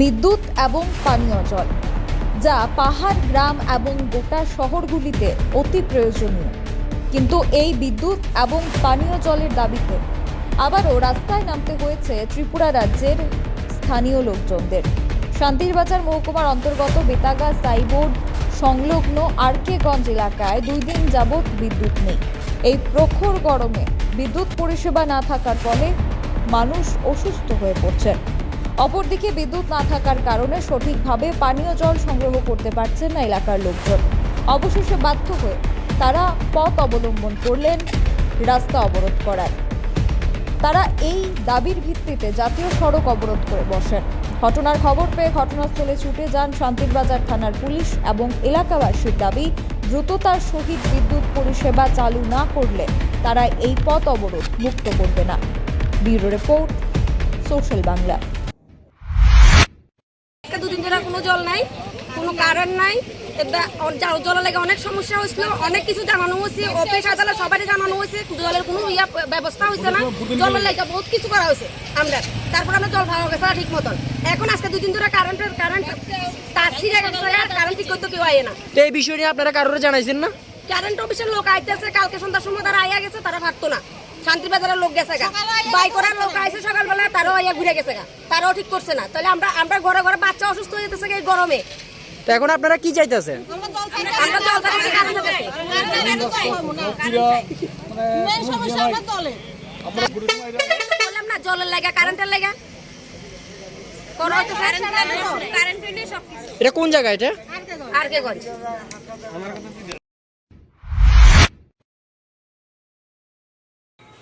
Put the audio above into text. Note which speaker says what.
Speaker 1: বিদ্যুৎ এবং পানীয় জল, যা পাহাড়, গ্রাম এবং গোটা শহরগুলিতে অতি প্রয়োজনীয়। কিন্তু এই বিদ্যুৎ এবং পানীয় জলের দাবিতে আবারও রাস্তায় নামতে হয়েছে ত্রিপুরা রাজ্যের স্থানীয় লোকজনদের। শান্তিরবাজার মহকুমার অন্তর্গত বেতাগা সাইবোর্ড সংলগ্ন আরকেগঞ্জ এলাকায় দুই দিন যাবৎ বিদ্যুৎ নেই। এই প্রখর গরমে বিদ্যুৎ পরিষেবা না থাকার ফলে মানুষ অসুস্থ হয়ে পড়ছেন। অপরদিকে বিদ্যুৎ না থাকার কারণে সঠিকভাবে পানীয় জল সংগ্রহ করতে পারছেন না এলাকার লোকজন। অবশেষে বাধ্য হয়ে তারা পথ অবলম্বন করলেন, রাস্তা অবরোধ করার। তারা এই দাবির ভিত্তিতে জাতীয় সড়ক অবরোধ করে বসেন। ঘটনার খবর পেয়ে ঘটনাস্থলে ছুটে যান শান্তিরবাজার থানার পুলিশ এবং এলাকাবাসীর দাবি দ্রুততার সহিত বিদ্যুৎ পরিষেবা চালু না করলে তারা এই পথ অবরোধ মুক্ত করবে না। Bureau report, social Bangla.
Speaker 2: আজকে দুদিন ধরে কোনো জল নাই কোনো কারেন্ট নাই। জলের লাগে অনেক সমস্যা হয়েছিল অনেক কিছু জানানো হয়েছে অফিস আদালত সবারই জানানো হয়েছে জলের কোনো ইয়া ব্যবস্থা হয়েছে না। জলের লাগে বহুত কিছু করা হয়েছে আমরা। তারপর আমরা জল ভালো গেছে ঠিক মতন। এখন আজকে দুদিন ধরে কারেন্টের কারেন্ট তার ছিঁড়ে গেছে কারেন্ট ঠিক করতে কেউ আয় না।
Speaker 3: এই বিষয় নিয়ে আপনারা কারোর জানাইছেন না?
Speaker 2: কারেন্ট অফিসের লোক আইতেছে কালকে সন্ধ্যার সময় তারা আইয়া গেছে তারা থাকতো না। শান্তিবাজারের লোক গেছে গা। বাই করার লোক আইসে সকালবেলা তারাও আইয়া ঘুরে গেছে গা। তারাও ঠিক করছে না। তাহলে আমরা আমরা ঘরে ঘরে বাচ্চা অসুস্থ হয়ে যেতেছে এই গরমে।
Speaker 3: তো এখন আপনারা কি চাইতেছেন?
Speaker 2: আমরা জল চাইতেছি কারেন্ট চাইতেছি। বললাম না জলের লাগা কারেন্টের লাগা।
Speaker 3: এটা কোন জায়গা এটা?
Speaker 2: আর কে গঞ্জ